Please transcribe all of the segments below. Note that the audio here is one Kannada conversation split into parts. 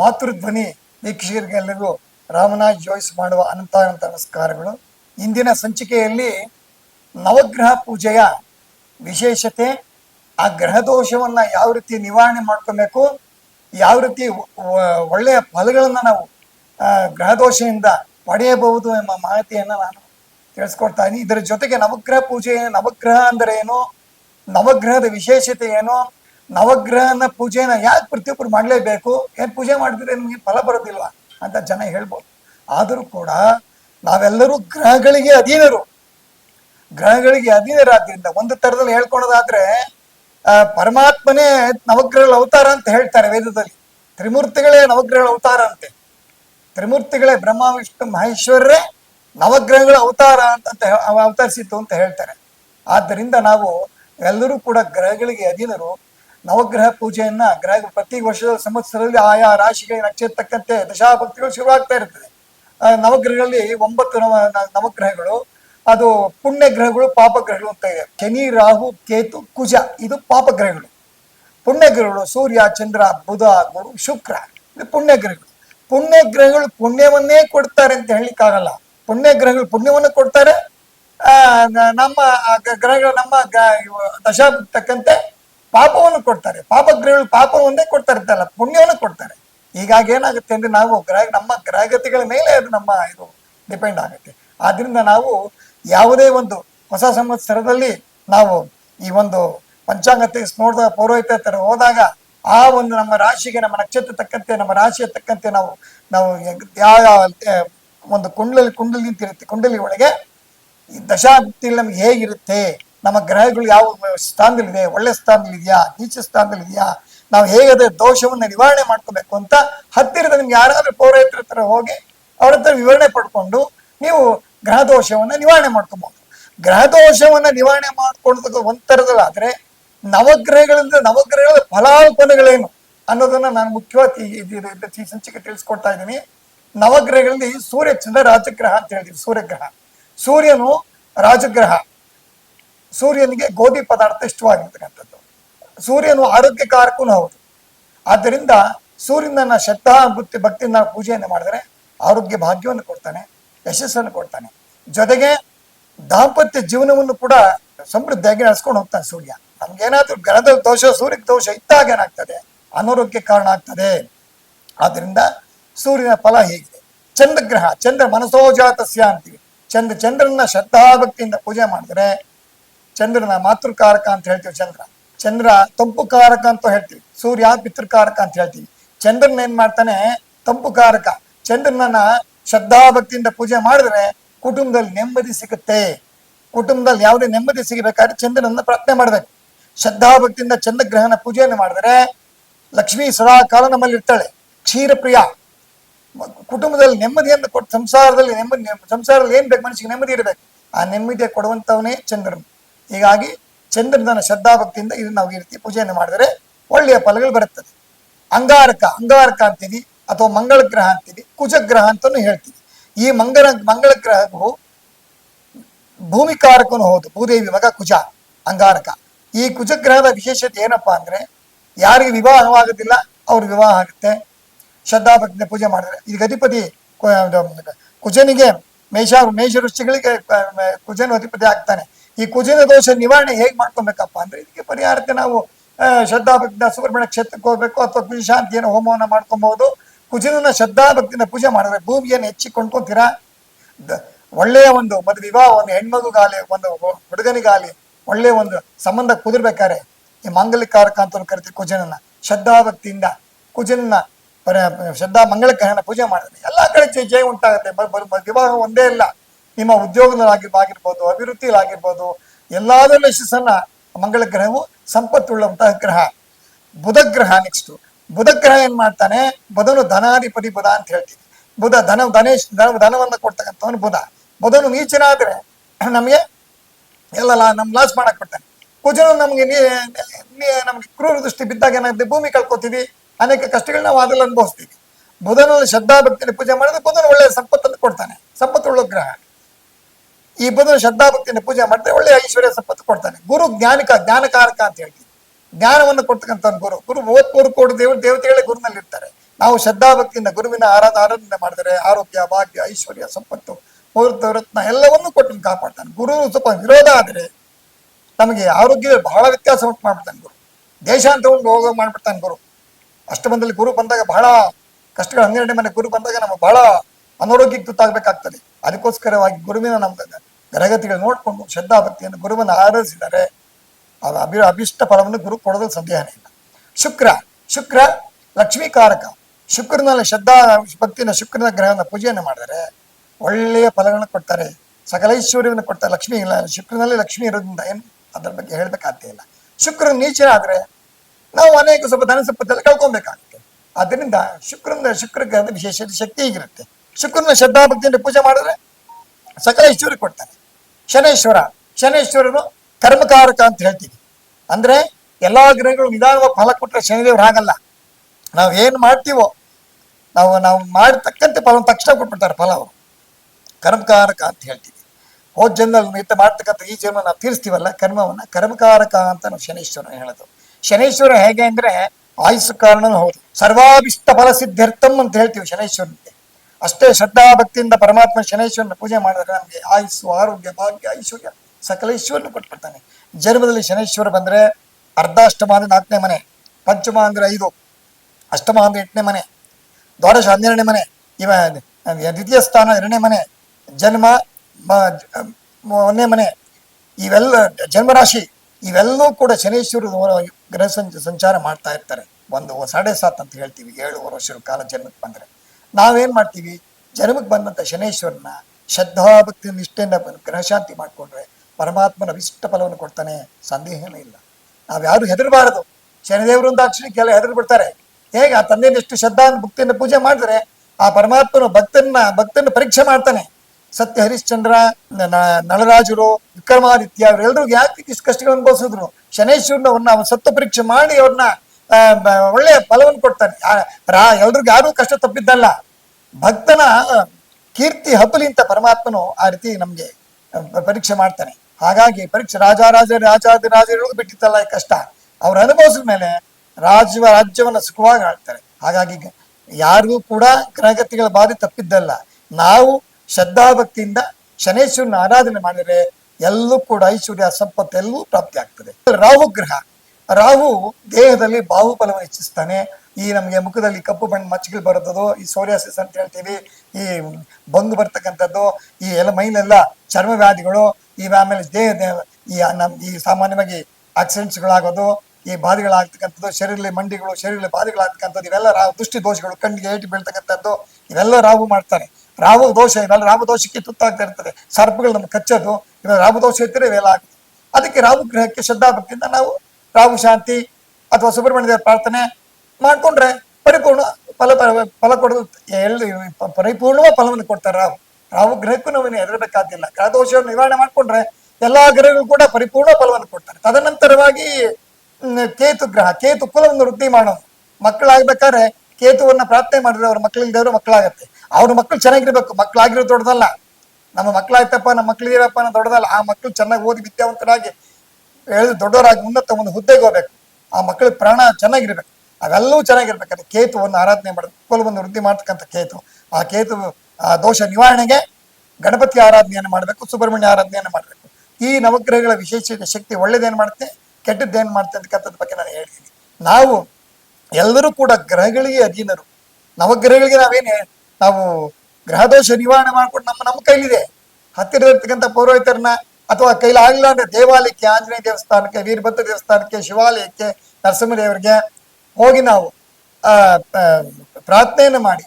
ಮಾತೃಧ್ವನಿ ವೀಕ್ಷಕರಿಗೆಲ್ಲರಿಗೂ ರಾಮನಾಥ್ ಜೋಯಿಸ್ ಮಾಡುವ ಅನಂತಾನಂತ ನಮಸ್ಕಾರಗಳು. ಇಂದಿನ ಸಂಚಿಕೆಯಲ್ಲಿ ನವಗ್ರಹ ಪೂಜೆಯ ವಿಶೇಷತೆ, ಆ ಗ್ರಹ ದೋಷವನ್ನು ಯಾವ ರೀತಿ ನಿವಾರಣೆ ಮಾಡ್ಕೊಬೇಕು, ಯಾವ ರೀತಿ ಒಳ್ಳೆಯ ಫಲಗಳನ್ನು ನಾವು ಗ್ರಹ ದೋಷದಿಂದ ಪಡೆಯಬಹುದು ಎಂಬ ಮಾಹಿತಿಯನ್ನು ನಾನು ತಿಳಿಸ್ಕೊಡ್ತಾ ಇದ್ದೀನಿ ಇದರ ಜೊತೆಗೆ ನವಗ್ರಹ ಪೂಜೆ, ನವಗ್ರಹ ಅಂದರೆ ಏನು ನವಗ್ರಹದ ವಿಶೇಷತೆ ಏನು ನವಗ್ರಹನ ಪೂಜೆನ ಯಾಕೆ ಪ್ರತಿಯೊಬ್ಬರು ಮಾಡಲೇಬೇಕು? ಏನು ಪೂಜೆ ಮಾಡಿದ್ರೆ ನಿಮಗೆ ಫಲ ಬರೋದಿಲ್ವಾ ಅಂತ ಜನ ಹೇಳ್ಬೋದು. ಆದರೂ ಕೂಡ ನಾವೆಲ್ಲರೂ ಗ್ರಹಗಳಿಗೆ ಅಧೀನರು. ಗ್ರಹಗಳಿಗೆ ಅಧೀನರಾದ್ರಿಂದ ಒಂದು ತರದಲ್ಲಿ ಹೇಳ್ಕೊಳೋದಾದ್ರೆ ಪರಮಾತ್ಮನೇ ನವಗ್ರಹಗಳ ಅವತಾರ ಅಂತ ಹೇಳ್ತಾರೆ ವೇದದಲ್ಲಿ. ತ್ರಿಮೂರ್ತಿಗಳೇ ನವಗ್ರಹಗಳ ಅವತಾರ ಅಂತೆ. ತ್ರಿಮೂರ್ತಿಗಳೇ ಬ್ರಹ್ಮ, ವಿಷ್ಣು, ಮಹೇಶ್ವರರೇ ನವಗ್ರಹಗಳ ಅವತಾರ ಅಂತ ಅಂತ ಅವ ಅವತರಿಸಿತು ಅಂತ ಹೇಳ್ತಾರೆ. ಆದ್ದರಿಂದ ನಾವು ಎಲ್ಲರೂ ಕೂಡ ಗ್ರಹಗಳಿಗೆ ಅಧೀನರು. ನವಗ್ರಹ ಪೂಜೆಯನ್ನ ಗ್ರಹ ಪ್ರತಿ ವರ್ಷದ ಸಂವತ್ಸರದಲ್ಲಿ ಆಯಾ ರಾಶಿಗಳಿಗೆ ನಕ್ಷತ್ರ ತಕ್ಕಂತೆ ದಶಾಭಕ್ತಿಗಳು ಶುರುವಾಗ್ತಾ ಇರ್ತದೆ. ನವಗ್ರಹಗಳಲ್ಲಿ ಒಂಬತ್ತು ನವ ನವಗ್ರಹಗಳು, ಅದು ಪುಣ್ಯ ಗ್ರಹಗಳು ಪಾಪ ಗ್ರಹಗಳು ಅಂತ ಇದೆ. ಶನಿ, ರಾಹು, ಕೇತು, ಕುಜ, ಇದು ಪಾಪ ಗ್ರಹಗಳು ಪುಣ್ಯ ಗ್ರಹಗಳು ಸೂರ್ಯ, ಚಂದ್ರ, ಬುಧ, ಗುರು, ಶುಕ್ರ, ಇದು ಪುಣ್ಯ ಗ್ರಹಗಳು ಪುಣ್ಯ ಗ್ರಹಗಳು ಪುಣ್ಯವನ್ನೇ ಕೊಡ್ತಾರೆ ಅಂತ ಹೇಳಿಕ್ಕಾಗಲ್ಲ ಪುಣ್ಯ ಗ್ರಹಗಳು ಪುಣ್ಯವನ್ನು ಕೊಡ್ತಾರೆ. ನಮ್ಮ ಗ್ರಹಗಳು ನಮ್ಮ ದಶಾ ತಕ್ಕಂತೆ ಪಾಪವನ್ನು ಕೊಡ್ತಾರೆ. ಪಾಪ ಒಂದೇ ಕೊಡ್ತಾ ಇರ್ತಲ್ಲ ಪುಣ್ಯವನ್ನು ಕೊಡ್ತಾರೆ. ಹೀಗಾಗಿ ಏನಾಗುತ್ತೆ ಅಂದ್ರೆ ನಾವು ಗ್ರಹ, ನಮ್ಮ ಗ್ರಹಗತಿಗಳ ಮೇಲೆ ಅದು ನಮ್ಮ ಇದು ಡಿಪೆಂಡ್ ಆಗುತ್ತೆ. ಆದ್ರಿಂದ ನಾವು ಯಾವುದೇ ಒಂದು ಹೊಸ ಸಂವತ್ಸರದಲ್ಲಿ ನಾವು ಈ ಒಂದು ಪಂಚಾಂಗ ನೋಡಿದ ಪೌರೋಹಿತ ತರ ಹೋದಾಗ ಆ ಒಂದು ನಮ್ಮ ರಾಶಿಗೆ, ನಮ್ಮ ನಕ್ಷತ್ರ ತಕ್ಕಂತೆ, ನಮ್ಮ ರಾಶಿಯ ತಕ್ಕಂತೆ ನಾವು ನಾವು ಯಾವ ಒಂದು ಕುಂಡಲಿ ಕುಂಡಲಿ ನಿಂತಿರುತ್ತೆ. ಕುಂಡಲಿ ಒಳಗೆ ಈ ನಮ್ಗೆ ಹೇಗಿರುತ್ತೆ? ನಮ್ಮ ಗ್ರಹಗಳು ಯಾವ ಸ್ಥಾನದಲ್ಲಿದೆ, ಒಳ್ಳೆ ಸ್ಥಾನದಲ್ಲಿದೆಯಾ, ನೀಚ ಸ್ಥಾನದಲ್ಲಿದೆಯಾ, ನಾವು ಹೇಗೆ ಅದೇ ದೋಷವನ್ನು ನಿವಾರಣೆ ಮಾಡ್ಕೋಬೇಕು ಅಂತ ಹತ್ತಿರದ ನಿಮ್ಗೆ ಯಾರಾದ್ರೂ ಪೌರೋಹಿತರ ಹತ್ರ ಹೋಗಿ ಅವ್ರ ಹತ್ರ ವಿವರಣೆ ಪಡ್ಕೊಂಡು ನೀವು ಗ್ರಹ ದೋಷವನ್ನು ನಿವಾರಣೆ ಮಾಡ್ಕೋಬಹುದು. ಗ್ರಹ ದೋಷವನ್ನು ನಿವಾರಣೆ ಮಾಡ್ಕೊಳ್ಳೋದಕ್ಕೆ ಒಂಥರದಲ್ಲಾದ್ರೆ ನವಗ್ರಹಗಳಿಂದ ನವಗ್ರಹಗಳ ಫಲಾನುಕೂಲಗಳೇನು ಅನ್ನೋದನ್ನ ನಾನು ಮುಖ್ಯವಾಗಿ ಈ ಸಂಚಿಕೆ ತಿಳಿಸ್ಕೊಡ್ತಾ ಇದ್ದೀನಿ. ನವಗ್ರಹಗಳಲ್ಲಿ ಸೂರ್ಯ ಚಂದ್ರ ರಾಜಗ್ರಹ ಅಂತ ಹೇಳ್ತೀವಿ ಸೂರ್ಯಗ್ರಹ. ಸೂರ್ಯನು ರಾಜಗ್ರಹ. ಸೂರ್ಯನಿಗೆ ಗೋಧಿ ಪದಾರ್ಥ ಇಷ್ಟವಾಗಿರ್ತಕ್ಕಂಥದ್ದು. ಸೂರ್ಯನು ಆರೋಗ್ಯಕಾರಕೂ ಹೌದು. ಆದ್ದರಿಂದ ಸೂರ್ಯನನ್ನ ಶ್ರದ್ಧಾ ಭಕ್ತಿ ಭಕ್ತಿಯಿಂದ ಪೂಜೆಯನ್ನು ಮಾಡಿದರೆ ಆರೋಗ್ಯ ಭಾಗ್ಯವನ್ನು ಕೊಡ್ತಾನೆ, ಯಶಸ್ಸನ್ನು ಕೊಡ್ತಾನೆ. ಜೊತೆಗೆ ದಾಂಪತ್ಯ ಜೀವನವನ್ನು ಕೂಡ ಸಮೃದ್ಧಿಯಾಗಿ ನಡೆಸ್ಕೊಂಡು ಹೋಗ್ತಾನೆ ಸೂರ್ಯ. ನಮ್ಗೇನಾದ್ರೂ ಗ್ರಹದ ದೋಷ ಸೂರ್ಯ ದೋಷ ಇದ್ದಾಗ ಏನಾಗ್ತದೆ? ಅನಾರೋಗ್ಯ ಕಾರಣ ಆಗ್ತದೆ. ಆದ್ರಿಂದ ಸೂರ್ಯನ ಫಲ ಹೇಗಿದೆ? ಚಂದ್ರಗ್ರಹ, ಚಂದ್ರ ಮನಸೋಜಾತಸ್ಯ ಅಂತೀವಿ. ಚಂದ್ರ ಚಂದ್ರನ ಶ್ರದ್ಧಾಭಕ್ತಿಯಿಂದ ಪೂಜೆ ಮಾಡಿದ್ರೆ ಚಂದ್ರನ ಮಾತೃಕಾರಕ ಅಂತ ಹೇಳ್ತೀವಿ ಚಂದ್ರ. ಚಂದ್ರ ತಂಪು ಕಾರಕ ಅಂತ ಹೇಳ್ತೀವಿ. ಸೂರ್ಯ ಪಿತೃಕಾರಕ ಅಂತ ಹೇಳ್ತೀವಿ. ಚಂದ್ರನ ಏನ್ ಮಾಡ್ತಾನೆ? ತಂಪು ಕಾರಕ. ಚಂದ್ರನನ್ನ ಶ್ರದ್ಧಾಭಕ್ತಿಯಿಂದ ಪೂಜೆ ಮಾಡಿದ್ರೆ ಕುಟುಂಬದಲ್ಲಿ ನೆಮ್ಮದಿ ಸಿಗುತ್ತೆ. ಕುಟುಂಬದಲ್ಲಿ ಯಾವುದೇ ನೆಮ್ಮದಿ ಸಿಗಬೇಕಾದ್ರೆ ಚಂದ್ರನನ್ನ ಪ್ರಾರ್ಥನೆ ಮಾಡ್ಬೇಕು. ಶ್ರದ್ಧಾಭಕ್ತಿಯಿಂದ ಚಂದ್ರಗ್ರಹಣ ಪೂಜೆಯನ್ನು ಮಾಡಿದ್ರೆ ಲಕ್ಷ್ಮೀ ಸದಾ ಕಾಲ ನಮ್ಮಲ್ಲಿ ಇರ್ತಾಳೆ. ಕ್ಷೀರಪ್ರಿಯ. ಕುಟುಂಬದಲ್ಲಿ ನೆಮ್ಮದಿಯನ್ನು ಕೊಟ್ಟು ಸಂಸಾರದಲ್ಲಿ ನೆಮ್ಮದಿ, ಸಂಸಾರದಲ್ಲಿ ಏನ್ ಬೇಕು? ಮನಸ್ಸಿಗೆ ನೆಮ್ಮದಿ ಇರಬೇಕು. ಆ ನೆಮ್ಮದಿ ಕೊಡುವಂತವನೇ ಚಂದ್ರನು. ಹೀಗಾಗಿ ಚಂದ್ರನ ಶ್ರದ್ಧಾಭಕ್ತಿಯಿಂದ ಇದನ್ನ ನಾವು ಈ ರೀತಿ ಪೂಜೆಯನ್ನು ಮಾಡಿದರೆ ಒಳ್ಳೆಯ ಫಲಗಳು ಬರುತ್ತದೆ. ಅಂಗಾರಕ ಅಂಗಾರಕ ಅಂತೀವಿ, ಅಥವಾ ಮಂಗಳ ಗ್ರಹ ಅಂತೀವಿ, ಕುಜಗ್ರಹ ಅಂತಾನೂ ಹೇಳ್ತೀವಿ. ಈ ಮಂಗಳ ಮಂಗಳ ಗ್ರಹವು ಭೂಮಿಕಾರಕನು ಹೌದು, ಭೂದೇವಿ ಮಗ ಕುಜ, ಅಂಗಾರಕ. ಈ ಕುಜಗ್ರಹದ ವಿಶೇಷತೆ ಏನಪ್ಪಾ ಅಂದ್ರೆ ಯಾರಿಗೆ ವಿವಾಹವಾಗುದಿಲ್ಲ ಅವ್ರ ವಿವಾಹ ಆಗುತ್ತೆ. ಶ್ರದ್ಧಾಭಕ್ತಿಯಿಂದ ಪೂಜೆ ಮಾಡಿದ್ರೆ ಈಗ ಅಧಿಪತಿ ಕುಜನಿಗೆ ಮೇಷ ಮೇಷ ಋಷಿಗಳಿಗೆ ಕುಜನ ಅಧಿಪತಿ ಆಗ್ತಾನೆ. ಈ ಕುಜಿನ ದೋಷ ನಿವಾರಣೆ ಹೇಗೆ ಮಾಡ್ಕೊಬೇಕಪ್ಪ? ಅಂದ್ರೆ ಇದಕ್ಕೆ ಪರಿಹಾರಕ್ಕೆ ನಾವು ಶ್ರದ್ಧಾಭಕ್ತಿನ ಸುಬ್ರಹ್ಮಣ್ಯ ಕ್ಷೇತ್ರಕ್ಕೆ ಹೋಗ್ಬೇಕು ಅಥವಾ ಕುಜ ಶಾಂತಿಯನ್ನು ಹೋಮವನ್ನ ಮಾಡ್ಕೊಬಹುದು. ಕುಜಿನ ಶ್ರದ್ಧಾಭಕ್ತಿನ ಪೂಜೆ ಮಾಡಿದ್ರೆ ಭೂಮಿಯನ್ನು ಹೆಚ್ಚಿ ಕೊಂಡ್ಕೊತೀರಾ ಒಳ್ಳೆಯ ಒಂದು ಮದುವೆ, ವಿವಾಹ, ಒಂದು ಹೆಣ್ಮಗುಗಾಲಿ, ಒಂದು ಹುಡುಗನಿಗಾಲಿ ಒಳ್ಳೆಯ ಒಂದು ಸಂಬಂಧ ಕುದುರ್ಬೇಕಾದ್ರೆ ಈ ಮಾಂಗಲಿಕಾರಕ ಅಂತ ಕರಿತೀವಿ ಕುಜನನ್ನ, ಶ್ರದ್ಧಾಭಕ್ತಿಯಿಂದ ಕುಜನನ್ನ ಶ್ರದ್ಧಾ ಮಂಗಳ ಗ್ರಹಣ ಪೂಜೆ ಮಾಡಿದ್ರೆ ಎಲ್ಲಾ ಕಡೆ ಜಯ ಉಂಟಾಗುತ್ತೆ. ವಿವಾಹ ಒಂದೇ ಇಲ್ಲ. ನಿಮ್ಮ ಉದ್ಯೋಗದಲ್ಲಿ ಆಗಿರ್ಬೋದು ಅಭಿವೃದ್ಧಿಯಲ್ಲಿ ಆಗಿರ್ಬೋದು ಎಲ್ಲಾದ್ರಲ್ಲೂ ಯಶಸ್ಸನ್ನ ಮಂಗಳ ಗ್ರಹವು ಸಂಪತ್ತುಳ್ಳಂತಹ ಗ್ರಹ. ಬುಧ ಗ್ರಹ ನೆಕ್ಸ್ಟ್ ಬುಧ ಗ್ರಹ ಏನ್ ಮಾಡ್ತಾನೆ? ಬುಧನು ಧನಾಧಿಪತಿ ಬುಧ ಅಂತ ಹೇಳ್ತೀವಿ. ಬುಧ ಧನ, ಧನೇಶ್, ಧನ, ಧನವನ್ನ ಕೊಡ್ತಕ್ಕಂಥವನು ಬುಧ. ಬುಧನು ನೀಚನಾದ್ರೆ ನಮಗೆ ಎಲ್ಲ ಲಾ ನಮ್ ಲಾಸ್ ಮಾಡಕ್ ಕೊಡ್ತಾನೆ ಕುಜನು ನಮ್ಗೆ ನಮ್ಗೆ ಕ್ರೂರ ದೃಷ್ಟಿ ಬಿದ್ದಾಗ ಏನಾಗುತ್ತೆ? ಭೂಮಿ ಕಳ್ಕೊತೀವಿ. ಅನೇಕ ಕಷ್ಟಗಳನ್ನ ನಾವು ಅದರಲ್ಲಿ ಅನುಭವಿಸ್ತೀವಿ. ಬುಧನ ಶ್ರದ್ಧಾ ಭಕ್ತಿಯಲ್ಲಿ ಪೂಜೆ ಮಾಡಿದ್ರೆ ಬುಧನು ಒಳ್ಳೆಯ ಸಂಪತ್ತನ್ನು ಕೊಡ್ತಾನೆ. ಸಂಪತ್ತುಳ್ಳ ಗ್ರಹ. ಈ ಬುಧನ ಶ್ರದ್ಧಾ ಭಕ್ತಿಯಿಂದ ಪೂಜೆ ಮಾಡಿದ್ರೆ ಒಳ್ಳೆಯ ಐಶ್ವರ್ಯ ಸಂಪತ್ತು ಕೊಡ್ತಾನೆ ಗುರು ಜ್ಞಾನಿಕ, ಜ್ಞಾನಕಾರಕ ಅಂತ ಹೇಳಿ ಜ್ಞಾನವನ್ನು ಕೊಡ್ತಕ್ಕಂಥ ಗುರು. ಗುರು ಮೂವತ್ಮೂರು ಕೋಟಿ ದೇವ, ದೇವತೆಗಳೇ ಗುರುನಲ್ಲಿ ಇರ್ತಾರೆ. ನಾವು ಶ್ರದ್ಧಾಭಕ್ತಿಯಿಂದ ಗುರುವಿನ ಆರಾಧ, ಆರಾಧನೆ ಮಾಡಿದರೆ ಆರೋಗ್ಯ, ಭಾಗ್ಯ, ಐಶ್ವರ್ಯ, ಸಂಪತ್ತು ಮುಹೂರ್ತ ರತ್ನ ಎಲ್ಲವನ್ನೂ ಕೊಟ್ಟು ಕಾಪಾಡ್ತಾನೆ. ಗುರು ಸ್ವಲ್ಪ ವಿರೋಧ ಆದರೆ ನಮಗೆ ಆರೋಗ್ಯ ಬಹಳ ವ್ಯತ್ಯಾಸ ಉಂಟು ಮಾಡ್ಬಿಡ್ತಾನೆ ಗುರು. ದೇಶಾಂತಗೊಂಡು ಹೋಗೋ ಮಾಡ್ಬಿಡ್ತಾನೆ ಗುರು. ಅಷ್ಟಮಂದಲ್ಲಿ ಗುರು ಬಂದಾಗ ಬಹಳ ಕಷ್ಟಗಳು. ಹನ್ನೆರಡನೇ ಮನೆ ಗುರು ಬಂದಾಗ ನಮಗೆ ಬಹಳ ಅನಾರೋಗ್ಯಕ್ಕೆ ತುತ್ತಾಗಬೇಕಾಗ್ತದೆ. ಅದಕ್ಕೋಸ್ಕರವಾಗಿ ಗುರುವಿನ ನಮ್ಮ ಗ್ರಹಗತಿಗಳು ನೋಡಿಕೊಂಡು ಶ್ರದ್ಧಾಭಕ್ತಿಯನ್ನು ಗುರುವನ್ನು ಆರಾಧಿಸಿದರೆ ಅದು ಅಭಿ ಅಭಿಷ್ಟ ಫಲವನ್ನು ಗುರು ಕೊಡೋದು ಸಂದೇಹನೇ ಇಲ್ಲ. ಶುಕ್ರ ಶುಕ್ರ ಲಕ್ಷ್ಮೀಕಾರಕ. ಶುಕ್ರನಲ್ಲಿ ಶ್ರದ್ಧಾ ಭಕ್ತಿನ ಶುಕ್ರನ ಗ್ರಹನ ಪೂಜೆಯನ್ನು ಮಾಡಿದರೆ ಒಳ್ಳೆಯ ಫಲಗಳನ್ನು ಕೊಡ್ತಾರೆ. ಸಕಲ ಐಶ್ವರ್ಯವನ್ನು ಕೊಡ್ತಾರೆ. ಲಕ್ಷ್ಮಿ ಇಲ್ಲ, ಶುಕ್ರನಲ್ಲಿ ಲಕ್ಷ್ಮಿ ಇರೋದ್ರಿಂದ ಏನು? ಅದರ ಬಗ್ಗೆ ಹೇಳಬೇಕಾಗ್ತೇ ಇಲ್ಲ. ಶುಕ್ರನ ನೀಚ ಆದರೆ ನಾವು ಅನೇಕ ಸ್ವಲ್ಪ ಧನ ಸಂಪತ್ತೆಲ್ಲ ಕಳ್ಕೊಬೇಕಾಗುತ್ತೆ. ಅದರಿಂದ ಶುಕ್ರನ ಶುಕ್ರ ಗ್ರಹದ ವಿಶೇಷ ಶಕ್ತಿ ಹೀಗಿರುತ್ತೆ. ಶುಕ್ರನ ಶ್ರದ್ಧಾ ಭಕ್ತಿಯಿಂದ ಪೂಜೆ ಮಾಡಿದ್ರೆ ಸಕಲ ಐಶ್ವರ್ಯ ಕೊಡ್ತಾನೆ ಶನೇಶ್ವರ, ಶನೇಶ್ವರನು ಕರ್ಮಕಾರಕ ಅಂತ ಹೇಳ್ತೀವಿ. ಅಂದ್ರೆ ಎಲ್ಲಾ ಗ್ರಹಗಳು ನಿಧಾನವಾಗಿ ಫಲ ಕೊಟ್ಟರೆ ಶನಿದೇವ್ರು ಆಗಲ್ಲ ನಾವು ಏನು ಮಾಡ್ತೀವೋ, ನಾವು ನಾವು ಮಾಡತಕ್ಕಂತೆ ಫಲ ತಕ್ಷಣ ಕೊಟ್ಬಿಡ್ತಾರೆ ಫಲ ಅವರು. ಕರ್ಮಕಾರಕ ಅಂತ ಹೇಳ್ತೀವಿ. ಹೋದ ಜನ್ಮದಲ್ಲಿ ಮಿತ ಮಾಡ್ತಕ್ಕಂಥ ಈ ಜನ್ಮ ನಾವು ತೀರಿಸ್ತೀವಲ್ಲ, ಕರ್ಮವನ್ನ ಕರ್ಮಕಾರಕ ಅಂತ ನಾವು ಶನೇಶ್ವರ ಹೇಳೋದು. ಶನೇಶ್ವರ ಹೇಗೆ ಅಂದ್ರೆ ಆಯುಸ್ಸು ಕಾರಣನೂ ಹೌದು. ಸರ್ವಾಭಿಷ್ಟ ಫಲ ಸಿದ್ಧಾರ್ಥಂ ಅಂತ ಹೇಳ್ತೀವಿ ಶನೇಶ್ವರನಿಗೆ. ಅಷ್ಟೇ ಶ್ರದ್ಧಾ ಭಕ್ತಿಯಿಂದ ಪರಮಾತ್ಮ ಶನೇಶ್ವರನ ಪೂಜೆ ಮಾಡಿದ್ರೆ ನಮಗೆ ಆಯುಸ್ಸು, ಆರೋಗ್ಯ, ಭಾಗ್ಯ, ಐಶ್ವರ್ಯ ಸಕಲ ಈಶ್ವರನ್ನು ಕೊಟ್ಬಿಡ್ತಾನೆ. ಜನ್ಮದಲ್ಲಿ ಶನೇಶ್ವರ ಬಂದ್ರೆ ಅರ್ಧಾಷ್ಟಮ ಅಂದ್ರೆ ನಾಲ್ಕನೇ ಮನೆ ಪಂಚಮ ಅಂದ್ರೆ ಐದು ಅಷ್ಟಮ ಅಂದ್ರೆ ಎಂಟನೇ ಮನೆ, ದ್ವಾದಶ ಹನ್ನೆರಡನೇ ಮನೆ, ಇವ ದ್ವಿತೀಯ ಸ್ಥಾನ ಎರಡನೇ ಮನೆ, ಜನ್ಮ ಒಂದನೇ ಮನೆ, ಇವೆಲ್ಲ ಜನ್ಮರಾಶಿ, ಇವೆಲ್ಲವೂ ಕೂಡ ಶನೇಶ್ವರ ಗ್ರಹ ಸಂಚ, ಸಂಚಾರ ಮಾಡ್ತಾ ಇರ್ತಾರೆ. ಒಂದು ಸಾಡೆ ಸಾತ್ ಅಂತ ಹೇಳ್ತೀವಿ, ಏಳುವರೆ ವರ್ಷದ ಕಾಲ ಜನ್ಮಕ್ಕೆ ಬಂದ್ರೆ. ನಾವೇನ್ ಮಾಡ್ತೀವಿ? ಜನ್ಮಕ್ಕೆ ಬಂದಂತ ಶನೇಶ್ವರನ ಶ್ರದ್ಧಾಭಕ್ತಿ ನಿಷ್ಠೆಯಿಂದ ಗ್ರಹಶಾಂತಿ ಮಾಡಿಕೊಂಡ್ರೆ ಪರಮಾತ್ಮನ ವಿಶಿಷ್ಟ ಫಲವನ್ನು ಕೊಡ್ತಾನೆ ಸಂದೇಹನೇ ಇಲ್ಲ. ನಾವ್ಯಾರು ಹೆದರಬಾರದು. ಶನಿದೇವರಿಂದ ಅಕ್ಷರಕ್ಕೆಲ್ಲ ಹೆದರ್ ಬಿಡ್ತಾರೆ ಹೇಗೆ? ಆ ತಂದೆಯಷ್ಟು ಶ್ರದ್ಧಾ ಭಕ್ತಿಯನ್ನು ಪೂಜೆ ಮಾಡಿದ್ರೆ ಆ ಪರಮಾತ್ಮನು ಭಕ್ತನ್ನ, ಭಕ್ತನ ಪರೀಕ್ಷೆ ಮಾಡ್ತಾನೆ. ಸತ್ಯ ಹರಿಶ್ಚಂದ್ರ ನಳರಾಜರು, ವಿಕ್ರಮಾದಿತ್ಯ ಅವರೆಲ್ಲರೂ ಯಾಕೆ ಇಷ್ಟು ಕಷ್ಟಗಳು ಅನುಭವಿಸಿದ್ರು? ಶನೇಶ್ವರನ ಅವ್ರನ್ನ ಸತ್ವ ಪರೀಕ್ಷೆ ಮಾಡಿ ಅವ್ರನ್ನ ಒಳ್ಳೆಯ ಫಲವನ್ನು ಕೊಡ್ತಾನೆ. ರಾ- ಎಲ್ರಿಗೂ ಯಾರೂ ಕಷ್ಟ ತಪ್ಪಿದ್ದಲ್ಲ. ಭಕ್ತನ ಕೀರ್ತಿ ಹಬ್ಬಲಿ ಅಂತ ಪರಮಾತ್ಮನು ಆ ರೀತಿ ನಮ್ಗೆ ಪರೀಕ್ಷೆ ಮಾಡ್ತಾನೆ. ಹಾಗಾಗಿ ಪರೀಕ್ಷೆ ರಾಜಾರಾಜ ರಾಜಾದಿ ರಾಜರು ಬಿಟ್ಟಿತ್ತಲ್ಲ ಕಷ್ಟ. ಅವ್ರ ಅನುಭವಿಸಿದ ಮೇಲೆ ರಾಜ್ಯ ರಾಜ್ಯವನ್ನ ಸುಖವಾಗಿ ಆಡ್ತಾರೆ ಹಾಗಾಗಿ ಯಾರಿಗೂ ಕೂಡ ಗ್ರಹಗತಿಗಳ ಬಾರಿ ತಪ್ಪಿದ್ದಲ್ಲ. ನಾವು ಶ್ರದ್ಧಾಭಕ್ತಿಯಿಂದ ಶನೇಶ್ವರನ ಆರಾಧನೆ ಮಾಡಿದರೆ ಎಲ್ಲೂ ಕೂಡ ಐಶ್ವರ್ಯ ಸಂಪತ್ತು ಎಲ್ಲವೂ ಪ್ರಾಪ್ತಿ ಆಗ್ತದೆ. ರಾಹು ಗ್ರಹ ರಾಹು ದೇಹದಲ್ಲಿ ಬಾಹುಬಲವನ್ನು ಹೆಚ್ಚಿಸ್ತಾನೆ. ಈ ನಮಗೆ ಮುಖದಲ್ಲಿ ಕಪ್ಪು ಬಣ್ಣ ಮಚ್ಚಗಳು ಬರುತ್ತದೋ, ಈ ಸೋರಿಯಾಸಿಸ್ ಅಂತ ಹೇಳ್ತೀವಿ, ಈ ಬಂದು ಬರ್ತಕ್ಕಂಥದ್ದು, ಈ ಎಲ್ಲ ಮೈಲೆಲ್ಲ ಚರ್ಮ ವ್ಯಾಧಿಗಳು, ಈ ಆಮೇಲೆ ದೇಹ, ದೇಹ- ಈ ನಮ್, ಈ ಸಾಮಾನ್ಯವಾಗಿ ಆಕ್ಸಿಡೆಂಟ್ಸ್ಗಳಾಗೋದು ಈ ಬಾಧೆಗಳಾಗ್ತಕ್ಕಂಥದ್ದು, ಶರೀರದಲ್ಲಿ ಮಂಡಿಗಳು, ಶರೀರದಲ್ಲಿ ಬಾಧೆಗಳಾಗ್ತಕ್ಕಂಥದ್ದು, ಇವೆಲ್ಲ ರಾಹು ದೃಷ್ಟಿ ದೋಷಗಳು, ಕಣ್ಣಿಗೆ ಏಟು ಬೀಳ್ತಕ್ಕಂಥದ್ದು, ಇವೆಲ್ಲ ರಾಹು ಮಾಡ್ತಾನೆ. ರಾಹು ದೋಷ, ಇವೆಲ್ಲ ರಾಹು ದೋಷಕ್ಕೆ ತುತ್ತಾಗ್ತಾ ಇರ್ತದೆ. ಸರ್ಪಗಳು ನಮ್ಗೆ ಕಚ್ಚೋದು, ಇವೆಲ್ಲ ರಾಹು ದೋಷ ಇದ್ದರೆ ಇವೆಲ್ಲ ಆಗುತ್ತೆ ಅದಕ್ಕೆ ರಾಹು ಗ್ರಹಕ್ಕೆ ಶ್ರದ್ಧಾಭಕ್ತಿಯಿಂದ ನಾವು ರಾಹು ಶಾಂತಿ ಅಥವಾ ಸುಬ್ರಹ್ಮಣ್ಯ ಪ್ರಾರ್ಥನೆ ಮಾಡ್ಕೊಂಡ್ರೆ ಪರಿಪೂರ್ಣ ಫಲ ಫಲ- ಕೊಡೋದು ಎಲ್ಲಿ ಪ- ಪರಿಪೂರ್ಣವಾದ ಫಲವನ್ನು ಕೊಡ್ತಾರೆ ರಾಹು. ರಾಹು ಗ್ರಹಕ್ಕೂ ನಾವು ಹೆದರಬೇಕಾದಿಲ್ಲ. ಗ್ರಹದೋಷವನ್ನು ನಿವಾರಣೆ ಮಾಡ್ಕೊಂಡ್ರೆ ಎಲ್ಲಾ ಗ್ರಹಗಳು ಕೂಡ ಪರಿಪೂರ್ಣ ಫಲವನ್ನು ಕೊಡ್ತಾರೆ. ತದನಂತರವಾಗಿ ಕೇತು ಗ್ರಹ. ಕೇತು ಕುಲವನ್ನು ವೃದ್ಧಿ ಮಾಡೋದು. ಮಕ್ಕಳಾಗ್ಬೇಕಾದ್ರೆ ಕೇತುವನ್ನ ಪ್ರಾರ್ಥನೆ ಮಾಡಿದ್ರೆ ಅವ್ರ ಮಕ್ಕಳಿಲ್ದವ್ರು ಮಕ್ಕಳಾಗತ್ತೆ. ಅವ್ರ ಮಕ್ಕಳು ಚೆನ್ನಾಗಿರ್ಬೇಕು. ಮಕ್ಕಳಾಗಿರೋ ದೊಡ್ಡದಲ್ಲ. ನಮ್ಮ ಮಕ್ಕಳಾಯ್ತಪ್ಪ ನಮ್ಮ ಮಕ್ಕಳಿರಪ್ಪ ಅನ್ನೋ ದೊಡ್ಡದಲ್ಲ. ಆ ಮಕ್ಕಳು ಚೆನ್ನಾಗಿ ಓದಿ ವಿದ್ಯಾವಂತರಾಗಿ ಹೇಳಿದ್ರೆ ದೊಡ್ಡವರಾಗಿ ಉನ್ನತ ಒಂದು ಹುದ್ದೆಗೆ ಹೋಗ್ಬೇಕು. ಆ ಮಕ್ಕಳ ಪ್ರಾಣ ಚೆನ್ನಾಗಿರ್ಬೇಕು. ಅವೆಲ್ಲವೂ ಚೆನ್ನಾಗಿರ್ಬೇಕಾದ್ರೆ ಕೇತುವನ್ನು ಆರಾಧನೆ ಮಾಡೋದು. ಕುಲವನ್ನು ವೃದ್ಧಿ ಮಾಡ್ತಕ್ಕಂಥ ಕೇತು. ಆ ಕೇತು, ಆ ದೋಷ ನಿವಾರಣೆಗೆ ಗಣಪತಿ ಆರಾಧನೆಯನ್ನು ಮಾಡಬೇಕು, ಸುಬ್ರಹ್ಮಣ್ಯ ಆರಾಧನೆಯನ್ನು ಮಾಡಬೇಕು. ಈ ನವಗ್ರಹಗಳ ವಿಶೇಷ ಶಕ್ತಿ ಒಳ್ಳೇದೇನು ಮಾಡುತ್ತೆ? ಕೆಟ್ಟದ್ದೇನು ಮಾಡುತ್ತೆ ಅಂತಕ್ಕಂಥದ್ದು ಬಗ್ಗೆ ನಾನು ಹೇಳ್ತೀನಿ ನಾವು ಎಲ್ಲರೂ ಕೂಡ ಗ್ರಹಗಳಿಗೆ ಅಧೀನರು. ನವಗ್ರಹಗಳಿಗೆ ನಾವೇನೇ? ನಾವು ಗ್ರಹದೋಷ ನಿವಾರಣೆ ಮಾಡಿಕೊಂಡು ನಮ್ಮ ನಮ್ಮ ಕೈಲಿದೆ. ಹತ್ತಿರದಲ್ಲಿರ್ತಕ್ಕಂಥ ಪೌರೋಹಿತರನ್ನ ಅಥವಾ ಕೈಲಾಗಲಿಲ್ಲ ಅಂದ್ರೆ ದೇವಾಲಯಕ್ಕೆ, ಆಂಜನೇಯ ದೇವಸ್ಥಾನಕ್ಕೆ, ವೀರಭದ್ರ ದೇವಸ್ಥಾನಕ್ಕೆ, ಶಿವಾಲಯಕ್ಕೆ ನರಸಿಂಹದೇವರಿಗೆ ಹೋಗಿ ನಾವು, ಆ ಪ್ರಾರ್ಥನೆಯನ್ನು ಮಾಡಿ,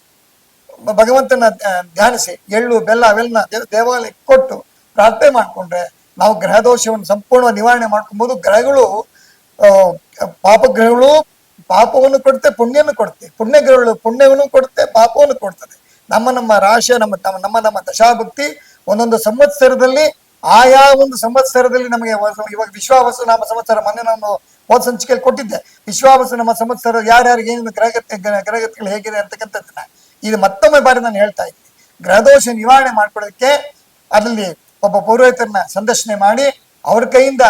ಭಗವಂತನ ಧ್ಯಾನಿಸಿ, ಎಳ್ಳು, ಬೆಲ್ಲ, ಅವೆಲ್ಲ ದೇವ ದೇವಾಲಯಕ್ಕೆ ಕೊಟ್ಟು ಪ್ರಾರ್ಥನೆ ಮಾಡಿಕೊಂಡ್ರೆ ನಾವು ಗ್ರಹ ದೋಷವನ್ನು ಸಂಪೂರ್ಣ ನಿವಾರಣೆ ಮಾಡ್ಕೊಬೋದು. ಗ್ರಹಗಳು ಪಾಪಗ್ರಹಗಳು ಪಾಪವನ್ನು ಕೊಡುತ್ತೆ, ಪುಣ್ಯವನ್ನು ಕೊಡುತ್ತೆ. ಪುಣ್ಯ ಗ್ರಹಗಳು ಪುಣ್ಯವನ್ನು ಕೊಡುತ್ತೆ, ಪಾಪವನ್ನು ಕೊಡ್ತದೆ. ನಮ್ಮ ನಮ್ಮ ನಮ್ಮ ನಮ್ಮ ನಮ್ಮ ನಮ್ಮ ದಶಾಭಕ್ತಿ ಒಂದೊಂದು ಸಂವತ್ಸರದಲ್ಲಿ ಆಯಾ ಒಂದು ಸಂವತ್ಸರದಲ್ಲಿ ನಮಗೆ ಇವಾಗ ವಿಶ್ವಾವಸು ನಾಮ ಸಂವತ್ಸರ ಮೊನ್ನೆ ನಾನು ಹೋದ ಸಂಚಿಕೆಯಲ್ಲಿ ಕೊಟ್ಟಿದ್ದೆ. ವಿಶ್ವಾವಸು ನಮ್ಮ ಸಂವತ್ಸರ ಯಾರ್ಯಾರಿಗೆ ಏನು ಗ್ರಹಗತಿ ಗ್ರಹ- ಗ್ರಹಗತಿಗಳು ಹೇಗಿದೆ ಅಂತಕ್ಕಂಥದ್ದನ್ನ ಇದು ಮತ್ತೊಮ್ಮೆ ಬಾರಿ ನಾನು ಹೇಳ್ತಾ ಇದ್ದೀನಿ. ಗ್ರಹದೋಷ ನಿವಾರಣೆ ಮಾಡ್ಕೊಳ್ಳೋದಕ್ಕೆ ಅದರಲ್ಲಿ ಒಬ್ಬ ಪೌರೋಹಿತರನ್ನ ಸಂದರ್ಶನೆ ಮಾಡಿ ಅವ್ರ ಕೈಯಿಂದ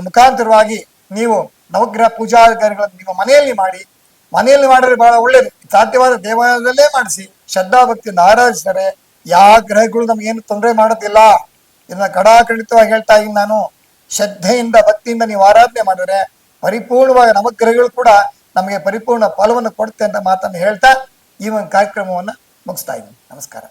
ಮುಖಾಂತರವಾಗಿ ನೀವು ನವಗ್ರಹ ಪೂಜಾ ಕಾರ್ಯಗಳನ್ನು ನಿಮ್ಮ ಮನೆಯಲ್ಲಿ ಮಾಡಿ, ಮನೆಯಲ್ಲಿ ಮಾಡಿದ್ರೆ ಬಹಳ ಒಳ್ಳೇದು. ಸಾಧ್ಯವಾದ ದೇವಾಲಯದಲ್ಲೇ ಮಾಡಿಸಿ ಶ್ರದ್ಧಾಭಕ್ತಿಯಿಂದ ಆರಾಧಿಸಿದರೆ ಯಾವ ಗ್ರಹಗಳು ನಮಗೇನು ತೊಂದರೆ ಮಾಡೋದಿಲ್ಲ. ಇದನ್ನ ಕಡಾಖಂಡಿತವಾಗಿ ಹೇಳ್ತಾ ಇದ್ದೀನಿ ನಾನು. ಶ್ರದ್ಧೆಯಿಂದ, ಭಕ್ತಿಯಿಂದ ನೀವು ಆರಾಧನೆ ಮಾಡಿದ್ರೆ ಪರಿಪೂರ್ಣವಾಗಿ ನವಗ್ರಹಗಳು ಕೂಡ ನಮಗೆ ಪರಿಪೂರ್ಣ ಫಲವನ್ನು ಕೊಡುತ್ತೆ ಅಂತ ಮಾತನ್ನು ಹೇಳ್ತಾ ಈ ಒಂದು ಕಾರ್ಯಕ್ರಮವನ್ನು ಮುಗಿಸ್ತಾ ಇದ್ದೀನಿ. ನಮಸ್ಕಾರ.